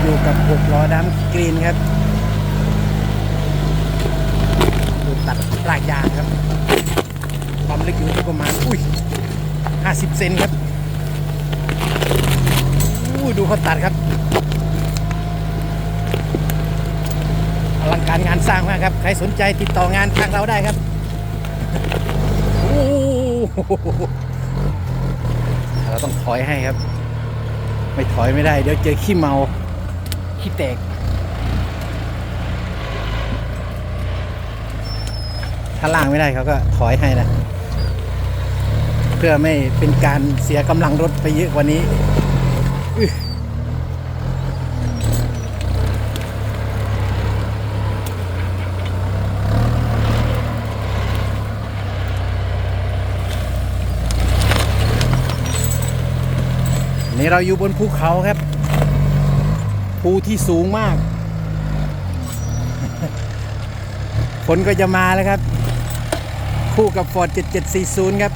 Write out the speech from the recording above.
อยู่กับหุบล้อดำกรีนครับดูตัดปลายยางครับ ความลึกอยู่ที่ประมาณ อุ้ย 50 เซนครับอู้ดูเขาตัดครับอลังการงานสร้างมากครับ ใครสนใจติดต่องานทางเราได้ครับเราต้องถอยให้ครับ ไม่ถอยไม่ได้ เดี๋ยวเจอขี้เมา ขี้แตกถ้าล่างไม่ได้เขาก็ถอยให้นะ เพื่อไม่เป็นการเสียกำลังรถไปเยอะกว่านี้นี่เราอยู่บนภูเขาครับ ภูที่สูงมาก ฝนก็จะมาแล้วครับ คู่กับฟอร์ด7740 ครับ